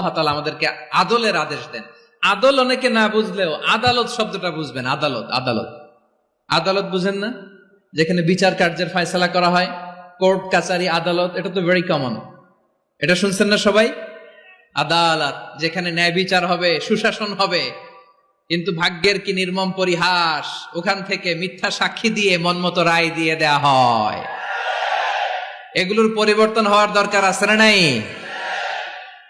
আল্লাহ তালা আমাদেরকে আদলের আদেশ দেন। আদল অনেকে না বুঝলেও আদালত শব্দটা বুঝবেন, আদালত আদালত। আদালত বুঝেন না? যেখানে বিচার কার্যের ফয়সালা করা হয়, কোর্ট কাচারি আদালত, এটা তো ভেরি কমন এটা শুনছেন না সবাই? আদালত, যেখানে ন্যায় বিচার হবে, সুশাসন হবে, কিন্তু ভাগ্যের কি নির্মম পরিহাস, ওখান থেকে মিথ্যা সাক্ষী দিয়ে মনমতো রায় দিয়ে দেয়া হয়। এগুলোর পরিবর্তন হওয়ার দরকার আছে না নাই?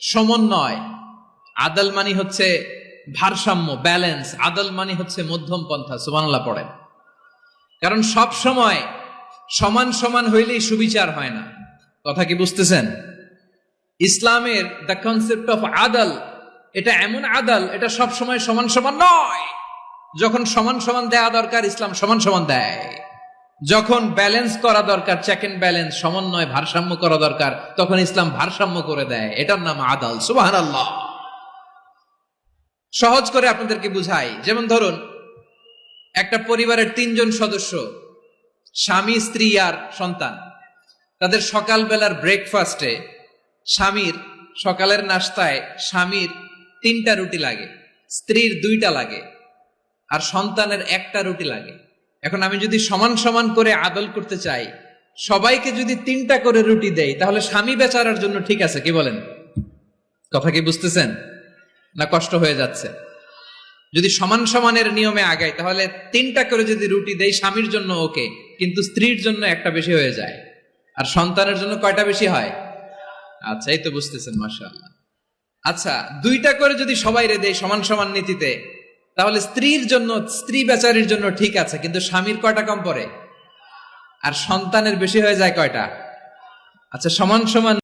সমন্বয়। আদাল মানি হচ্ছে ভারসাম্য ব্যালেন্স আদাল মানি হচ্ছে মধ্যম পন্থা সুমানলা পড়েন। কারণ সব সময় সমান সমান হইলেই সুবিচার হয় না। কথা কি বুঝতেছেন? ইসলামের দ্য কনসেপ্ট অফ আদাল, এটা এমন আদাল, এটা সব সময় সমান সমান নয়। যখন সমান সমান দেয়া দরকার, ইসলাম সমান সমান দেয়। যখন ব্যালেন্স করা দরকার চেক এন্ড ব্যালেন্স সমন্বয়, ভারসাম্য করা দরকার, তখন ইসলাম ভারসাম্য করে দেয়। এটার নাম আদাল। সুবাহ আল্লাহ সহজ করে আপনাদেরকে বুঝাই। যেমন ধরুন, একটা পরিবারের তিনজন সদস্য, স্বামী, স্ত্রী আর সন্তান। তাদের সকালবেলার ব্রেকফাস্টে স্বামীর সকালের নাস্তায় স্বামীর তিনটা রুটি লাগে, স্ত্রীর দুইটা লাগে, আর সন্তানের একটা রুটি লাগে। এখন আমি যদি সমান সমান করে আদল করতে চাই, সবাইকে যদি তিনটা করে রুটি দেই, তাহলে স্বামী বেচারার জন্য ঠিক আছে, কি বলেন? কথা কি বুঝতেছেন? না কষ্ট হয়ে যাচ্ছে? যদি সমান সমানের নিয়মে আগাই, তাহলে তিনটা করে যদি রুটি দেয় স্বামীর জন্য ওকে, কিন্তু স্ত্রীর জন্য একটা বেশি হয়ে যায়। আর সন্তানের জন্য কয়টা বেশি হয়? আচ্ছা এই তো বুঝতেছেন, মাশাআল্লাহ। আচ্ছা দুইটা করে যদি সবাই রে দেয় সমান সমান নীতিতে তাহলে স্ত্রীর জন্য, স্ত্রী বেচারির জন্য ঠিক আছে, কিন্তু স্বামীর কয়টা কম পরে আর সন্তানের বেশি হয়ে যায় কয়টা? আচ্ছা সমান সমান